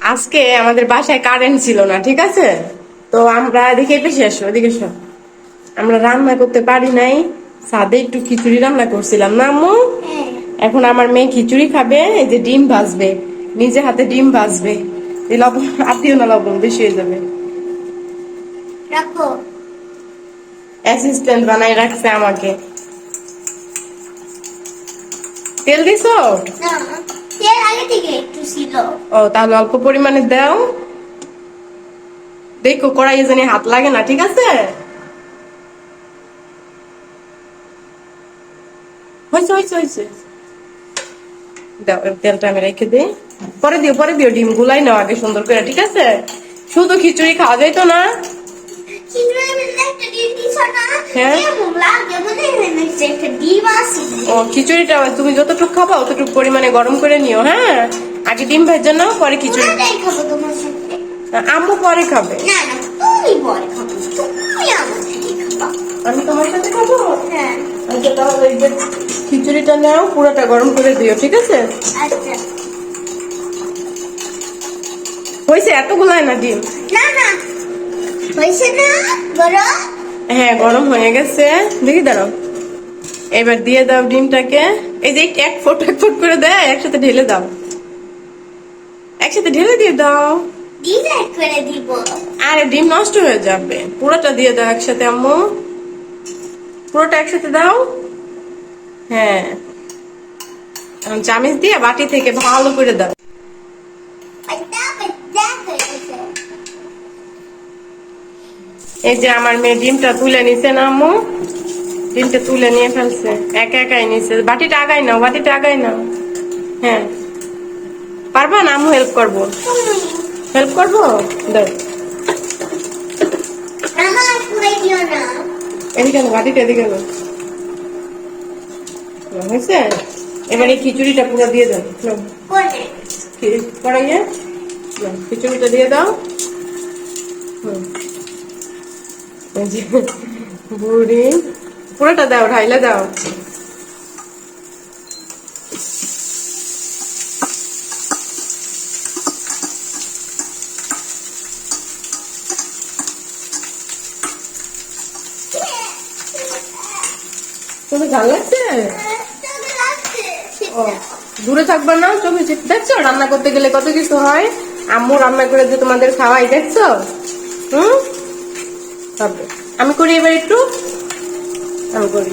আজকে আমাদের বাসায় কারেন্ট ছিল না ঠিক আছে? তো আমরা এদিকে বেশি আসো এদিকে এসো। আমরা রান্না করতে পারি নাই। সাদে একটু খিচুড়ি রান্না করছিলাম। না আম্মু হ্যাঁ। এখন আমার মেয়ে খিচুড়ি খাবে এই যে ডিম ভাজবে। নিজে হাতে ডিম ভাজবে। এই লবণ আত্মীয় না লবণ বেশি হয়ে যাবে। অ্যাসিস্ট্যান্ট বানাই রাখছে আমাকে। তেল দিছো? না। তেল আগে থেকে একটু ছিল। ও তাহলে অল্প পরিমাণে দাও। দেখো কড়াইয়ে জানি হাত লাগে না ঠিক আছে? হয়েছে হয়েছে হয়েছে। দাও তেলটা আমি রেখে দিই। পরে দিও পরে দিও ডিম গুলাই নাও আগে সুন্দর করে ঠিক আছে? শুধু খিচুড়ি খাওয়া যাইতো না। হ্যাঁ। মনে না যে একটা ডিম আছে ও খিচুড়িটা তুমি যতটুকু খাবা অতটুকু পরিমাণে গরম করে নিও হ্যাঁ? আগে ডিম ভেজে নাও পরে খিচুড়ি। পুরাটাই খাব তোমার সাথে? আম্মু পরে খাবে। না না তুমি পরে খাব। তুমি আমার সাথে খাবা। আমি তোমার সাথে খাব? হ্যাঁ। আচ্ছা তাহলে এই যে খিচুড়িটা নাও পুরোটা গরম করে দিও ঠিক আছে? আচ্ছা। হয়েছে এতগুলাই না ডিম? না না। হয়েছে না বড় হ্যাঁ গরম হয়ে গেছে। দেখি দাঁড়াও। এবার দিয়ে দাও ডিমটাকে। এই যে এক ফোট এক ফোট করে দেয় একসাথে ঢেলে দাও। একসাথে ঢেলে দিয়ে দাও। আরে ডিম নষ্ট হয়ে যাবে। পুরোটা দিয়ে দাও একসাথে আম্মু। পুরোটা একসাথে দাও। হ্যাঁ। চামিচ দিয়ে বাটি থেকে ভালো করে দাও। এই যে আমার মেয়ে ডিমটা তুলে নিছে না আম্মু। ডিমটা তুলে নিয়ে ফেলছে। একা একাই নিছে। বাটিটা আগাই নাও, বাটিটা আগাই নাও। হ্যাঁ। পারবা না, আম্মু হেল্প করব? হেল্প করব? দাও এদিকে বাটিটা এদিকে। হয়েছে? এবার খিচুড়িটা পুরো দিয়ে দাও। কড়াইয়ে? খিচুড়িটা দিয়ে দাও। বুড়ি। পুরোটা দাও, ঢাইলে দাও। তুমি ঝাল লাগছে? ও, দূরে থাকবে না, চোখে দেখছ? রান্না করতে গেলে কত কিছু হয়? আম্মু রান্না করে যে তোমাদের খাওয়াই, দেখছ? হুম? আমি করি এবার একটু। আমি করি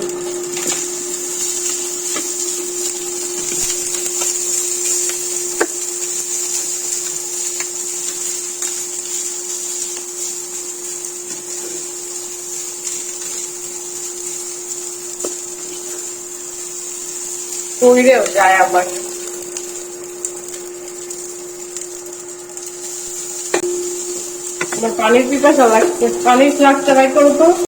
কইরেও যায় আবার আমার পানির পিপাসা লাগছে পানির ফ্লাক্সটা বাই করো তো